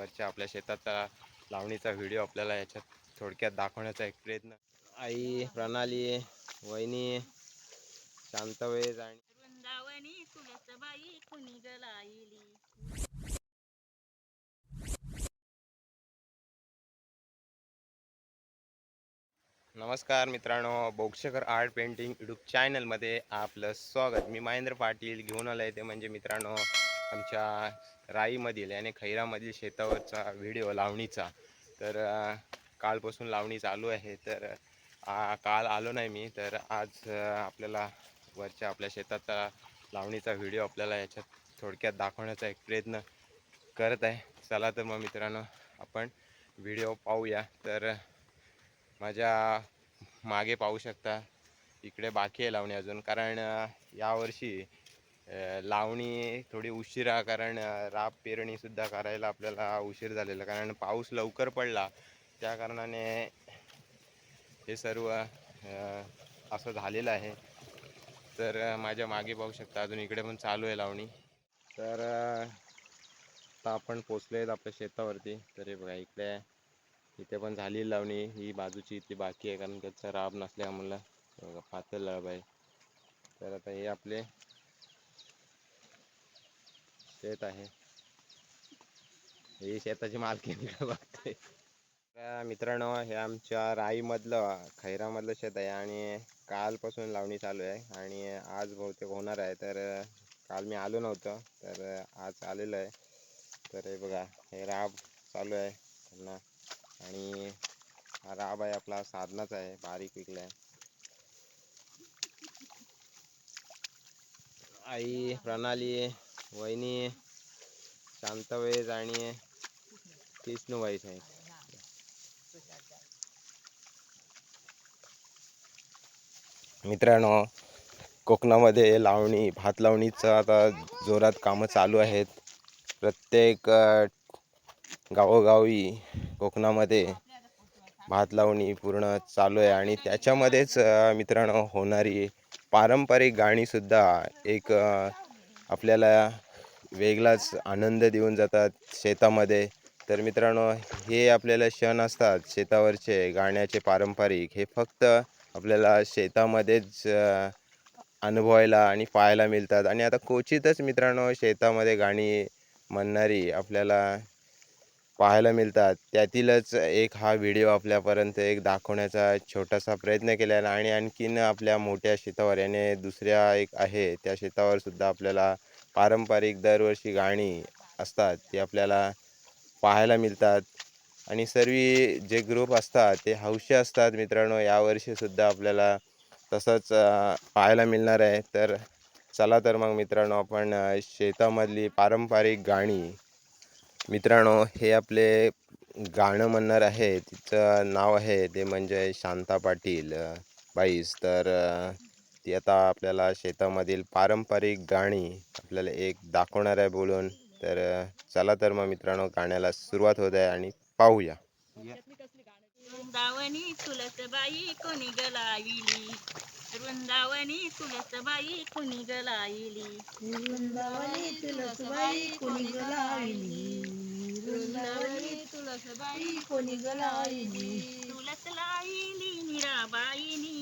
वरच्या आपल्या शेताचा लावणीचा व्हिडिओ आपल्याला याच्यात थोडक्यात दाखवण्याचा एक प्रयत्न. आई प्रणाली वहिनी शांतवेज आणि नमस्कार मित्रांनो बोक्षकर आर्ट पेंटिंग यूट्यूब चॅनलमध्ये आपलं स्वागत. मी महेंद्र पाटील घेऊन आलो आहे ते म्हणजे मित्रांनो आमच्या राईमधील याने खैरामधील शेतावरचा व्हिडिओ लावणीचा. तर कालपासून लावणी चालू आहे. तर आ काल आलो नाही मी. तर आज आपल्याला वरच्या आपल्या शेताचा लावणीचा व्हिडिओ आपल्याला याच्यात थोडक्यात दाखवण्याचा एक प्रयत्न करत आहे. चला तर मग मित्रांनो आपण व्हिडिओ पाहूया. तर माझ्या मागे पाहू शकता इकडे बाकी आहे लावणी अजून. कारण यावर्षी लावणी थोडी उशिरा कारण राब पेरणीसुद्धा करायला आपल्याला उशीर झालेला कारण पाऊस लवकर पडला. त्या कारणाने हे सर्व असं झालेलं आहे. तर माझ्या मागे पाहू शकता अजून इकडे पण चालू आहे लावणी. तर आता आपण पोचलो आहेत आपल्या शेतावरती. तर हे बघा इकडे इथे पण झाली लावणी. ही बाजूची इथे बाकी आहे कारण त्याचा राब नसल्या हे पातळ राब आहे. तर आता हे आपले शेत आहे. ही शेताची मालकी बघते मित्रांनो हे आमच्या राईमधलं खैरामधलं शेत आहे आणि कालपासून लावणी चालू आहे आणि आज बहुतेक होणार आहे. तर काल मी आलो नव्हतो तर आज आलेलो आहे. तर हे बघा हे राब चालू आहे त्यांना. आणि हा राब आहे आपला साधनाचा आहे बारीक विकला आहे आई प्रणाली वहिनी शांतवेज आणि विष्णूबाईच आहे मित्रांनो कोकणामध्ये लावणी भात लावणीचं आता जोरात कामं चालू आहेत. प्रत्येक गावोगावी कोकणामध्ये भात लावणी पूर्ण चालू आहे आणि त्याच्यामध्येच मित्रांनो होणारी पारंपरिक गाणीसुद्धा एक आपल्याला वेगळाच आनंद देऊन जातात शेतामध्ये. तर मित्रांनो हे आपल्याला क्षण असतात शेतावरचे गाण्याचे पारंपरिक. हे फक्त आपल्याला शेतामध्येच अनुभवायला आणि पाहायला मिळतात. आणि आता क्वचितच मित्रांनो शेतामध्ये गाणी म्हणणारी आपल्याला पाहायला मिळतात. त्यातीलच एक हा व्हिडिओ आपल्यापर्यंत एक दाखवण्याचा छोटासा प्रयत्न केलेला आणि आणखीन आपल्या मोठ्या शेतावर याने दुसऱ्या एक आहे. त्या शेतावर सुद्धा आपल्याला पारंपरिक दरवर्षी गाणी असतात ती आपल्याला पाहायला मिळतात. आणि सर्व जे ग्रुप असतात ते हौशी असतात मित्रांनो. यावर्षीसुद्धा आपल्याला तसंच पाहायला मिळणार आहे. तर चला तर मग मित्रांनो आपण शेतामधली पारंपरिक गाणी. मित्रांनो हे आपले गाणं म्हणणार आहे. तिचं नाव आहे ते म्हणजे शांता पाटील. बाईस. तर ती आता आपल्याला शेतामधील पारंपरिक गाणी आपल्याला एक दाखवणार आहे बोलून. तर चला तर मग मित्रांनो गाण्याला सुरुवात होत आहे आणि पाहूया. वृंदावनी तुळसबाई कोणी गलाविली वृंदावनी तुळसबाई कुणी गलाविली वृंदावनी तुळसबाई कोणी गलाविली वृंदावनी तुळसबाई कोणी गलाविली तुळस लाईली निराबाईनी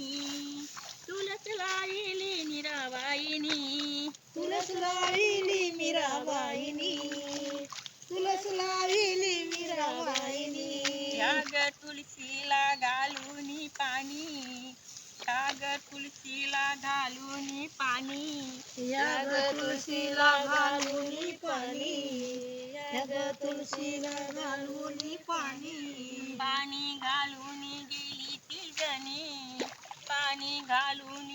तुळस लाईली निराबाईनी. तुळस लाविली मीराबाईनी. तुळस लाविली मीराबाईनी. त्याग तुळशीला घालून पाणी. त्याग तुळशीला घालून पाणी. या ग तुळशीला घालून पाणी. या ग तुळशीला घालून पाणी. पाणी घालून गेली ती जणी पाणी घालून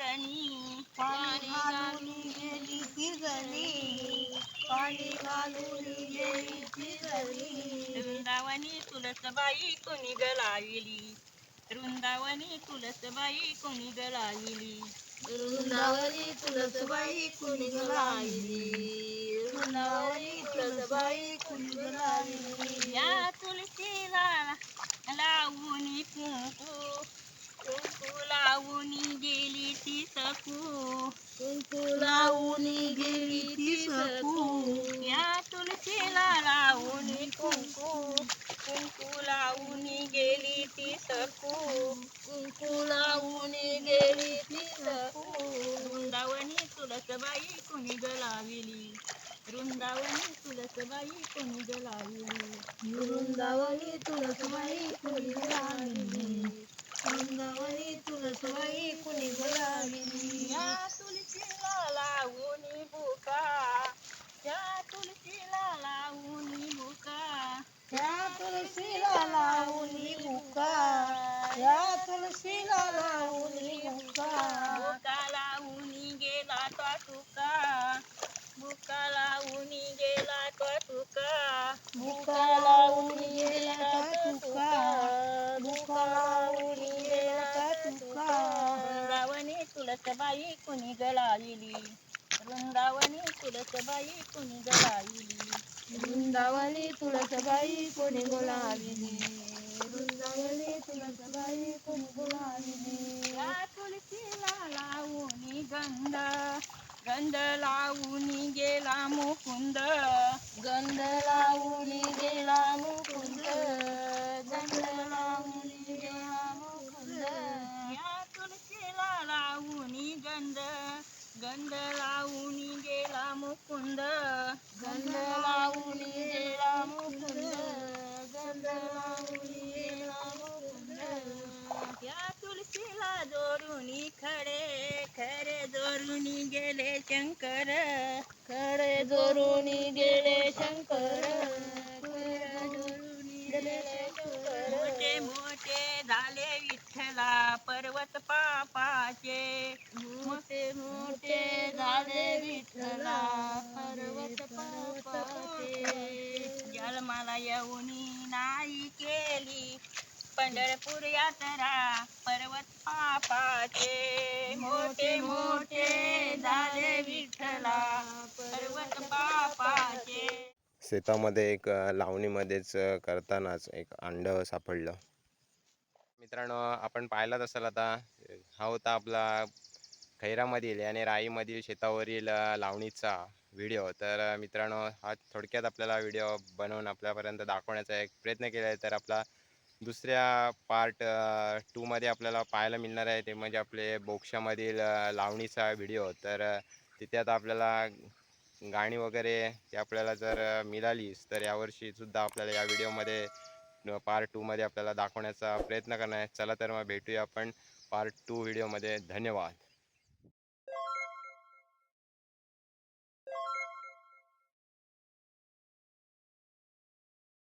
जणी पाणी घालून गेली ती पाणी घालून गेली ती वृंदावनी तुळसबाई कोणी गलाविली? वृंदावनी तुळसबाई कोणी गलाविली? वृंदावनी तुळसबाई कुणी गलाविली? वृंदावनी तुळसबाई कुणी गलाविली? या तुळशीला लावून कुंकू कुंकू लावून गेली ती सकू. कुंकू लावून गेली ती सकू. या तुळशीला लावून लावून गेली ती सकू. कुंकू लावून गेली ती सकू. वृंदावनी तुळसबाई कुणी गलाविली वृंदावनी तुळसबाई कुणी गलाविली वृंदावनी तुळसबाई कुणी गुलाबी वृंदावनी तुळसबाई कुणी गुलाबी या तुळशीला लावून बुका त्या तुलसी लावून बुका त्या तुळशीला लावून मुका या तुळशीला लावून मुका बुका लावून गेला तो तुका बुका लावून गेला तो तुका मुका लावून गेला तुका मुका लावून गेला तुका वृंदावनी तुळसबाई कुणी गळाईली वृंदावनी तुळसबाई कुणी गळाईली वृंदावनी तुळसबाई कोणी बोलाविली? वृंदावनी तुळसबाई कोणी बोलाविली? या तुळशीला लावून गंध गंध लावून गेला मुकुंद. गंध लावून गेला मुकुंद गंध लावून गेला मुकुंद या तुळशीला लावून गंध गंध लावून गेला मुकुंद गंध लावून गेला मुकुंद गंध लावून गेला मुकुंद या तुळशीला जोडून खडे खरे जोडून गेले शंकर जोरून गेले शंकर मोठे मोठे झाले विठ्ठला पर्वत पापाचे. मोठे मोठे झाले विठ्ठला पर्वत पापाचे. जन्माला येऊनी नाही केली. पंढरपूर यात्रा पर्वत पापाचे मोठे मोठे झाले विठ्ठला पर्वत पापाचे शेतामध्ये एक लावणीमध्येच करतानाच एक अंड सापडलं. मित्रांनो आपण पाहिलाच असाल आता हा होता आपला खैरामधील आणि राईमधील शेतावरील लावणीचा व्हिडिओ. तर मित्रांनो हा थोडक्यात आपल्याला व्हिडिओ बनवून आपल्यापर्यंत दाखवण्याचा एक प्रयत्न केला आहे तर आपला दुसऱ्या पार्ट टूमध्ये आपल्याला पाहायला मिळणार आहे ते म्हणजे आपले बोक्षामधील लावणीचा व्हिडिओ तर तिथे आता आपल्याला गाणी वगैरे ती आपल्याला जर मिळालीच तर यावर्षीसुद्धा आपल्याला या व्हिडिओमध्ये पार्ट टूमध्ये आपल्याला दाखवण्याचा प्रयत्न करणार आहे. चला तर मग भेटूया आपण पार्ट टू व्हिडिओमध्ये धन्यवाद.